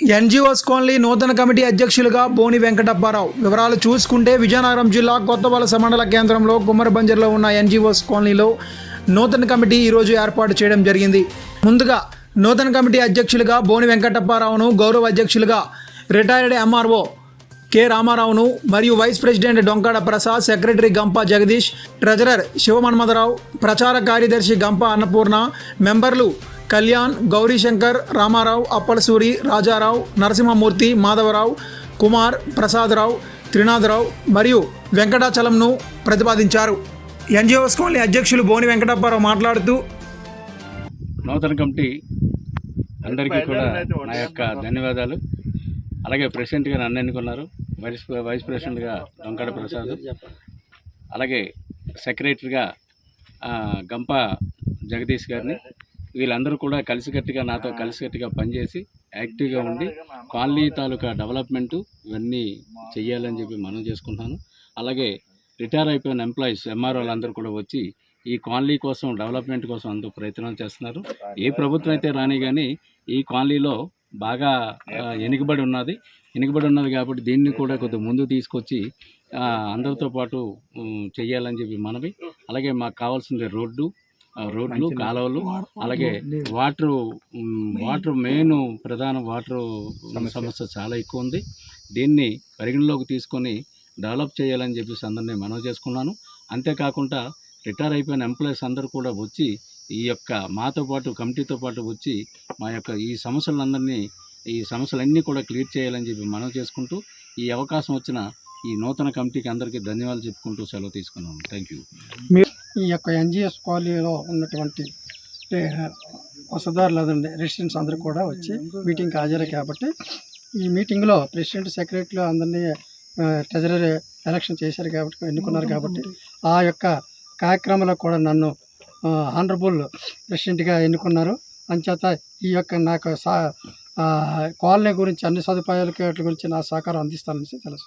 NGOs colony నూతన committee అధ్యక్షులుగా బోని వెంకటప్పారావు. వివరాలు చూసుకుంటే విజయనగరం జిల్లా కొత్త వలస మండల కేంద్రంలో గుమ్మరబంజర్లో ఉన్న ఎన్జిఓస్ కాలనీలో నూతన కమిటీ ఈరోజు ఏర్పాటు చేయడం జరిగింది. ముందుగా నూతన కమిటీ అధ్యక్షులుగా బోని వెంకటప్పారావును గౌరవ అధ్యక్షులుగా రిటైర్డ్ ఎంఆర్ఓ కె రామారావును మరియు vice president Donkada Prasad secretary Gampa Jagadish treasurer శివమన్మధరావు ప్రచార కార్యదర్శి గంప అన్నపూర్ణ మెంబర్లు కళ్యాణ్ గౌరీశంకర్ రామారావు అప్పలసూరి రాజారావు నరసింహమూర్తి మాధవరావు కుమార్ ప్రసాదరావు త్రినాథరావు మరియు వెంకటాచలంను ప్రతిపాదించారు. ఎన్జిఓస్ కాలనీ అధ్యక్షులు బోని వెంకటప్పారావు మాట్లాడుతూ నూతన కమిటీ అందరికీ కూడా నా యొక్క ధన్యవాదాలు. అలాగే ప్రెసిడెంట్గా నన్ను ఎన్నుకున్నారు. వైస్ వైస్ ప్రెసిడెంట్గా దొంకడ ప్రసాద్. అలాగే సెక్రటరీగా గంప జగదీష్ గారిని వీళ్ళందరూ కూడా కలిసికట్టుగా నాతో కలిసికట్టుగా పనిచేసి యాక్టివ్గా ఉండి కాలనీ తాలూకా డెవలప్మెంటు ఇవన్నీ చెయ్యాలని చెప్పి మనం చేసుకుంటున్నాను. అలాగే రిటైర్ అయిపోయిన ఎంప్లాయీస్ ఎంఆర్ఓలు అందరూ కూడా వచ్చి ఈ కాలనీ కోసం డెవలప్మెంట్ కోసం అందరూ ప్రయత్నాలు చేస్తున్నారు. ఏ ప్రభుత్వం అయితే రాని కానీ ఈ కాలనీలో బాగా వెనుకబడి ఉన్నది. వెనుకబడి ఉన్నది కాబట్టి దీన్ని కూడా కొద్దిగా ముందు తీసుకొచ్చి అందరితో పాటు ఉమ్, చెయ్యాలని చెప్పి మనవి. అలాగే మాకు కావాల్సింది రోడ్డు రోడ్లు కాలువలు అలాగే వాటర్ వాటర్ మెయిన్ ప్రధాన వాటర్ సమస్య. చాలా ఎక్కువ ఉంది. దీన్ని పరిగణలోకి తీసుకొని డెవలప్ చేయాలని చెప్పేసి అందరినీ మనవి చేసుకున్నాను. అంతేకాకుండా రిటైర్ అయిపోయిన ఎంప్లాయీస్ అందరూ కూడా వచ్చి ఈ యొక్క మాతో పాటు కమిటీతో పాటు వచ్చి మా యొక్క ఈ సమస్యలందరినీ ఈ సమస్యలన్నీ కూడా క్లియర్ చేయాలని చెప్పి మనం చేసుకుంటూ ఈ అవకాశం వచ్చిన ఈ నూతన కమిటీకి అందరికీ ధన్యవాదాలు చెప్పుకుంటూ సెలవు తీసుకున్నాను. థ్యాంక్ యూ ఈ యొక్క ఎన్జిఎస్ కాలనీలో ఉన్నటువంటి వసదారులు అదండి రెసిడెంట్స్ అందరూ కూడా వచ్చి మీటింగ్కి హాజరు కాబట్టి ఈ మీటింగ్లో ప్రెసిడెంట్ సెక్రటరీలు అందరినీ ట్రెజరీ ఎలక్షన్ చేశారు కాబట్టి ఎన్నుకున్నారు కాబట్టి ఆ యొక్క కార్యక్రమంలో కూడా నన్ను ఆనరబుల్ ప్రెసిడెంట్గా ఎన్నుకున్నారు. అంచేత ఈ యొక్క నాకు సా కాలనీ గురించి అన్ని సదుపాయాలకి వాటి గురించి నా సహకారం అందిస్తానని తెలుసు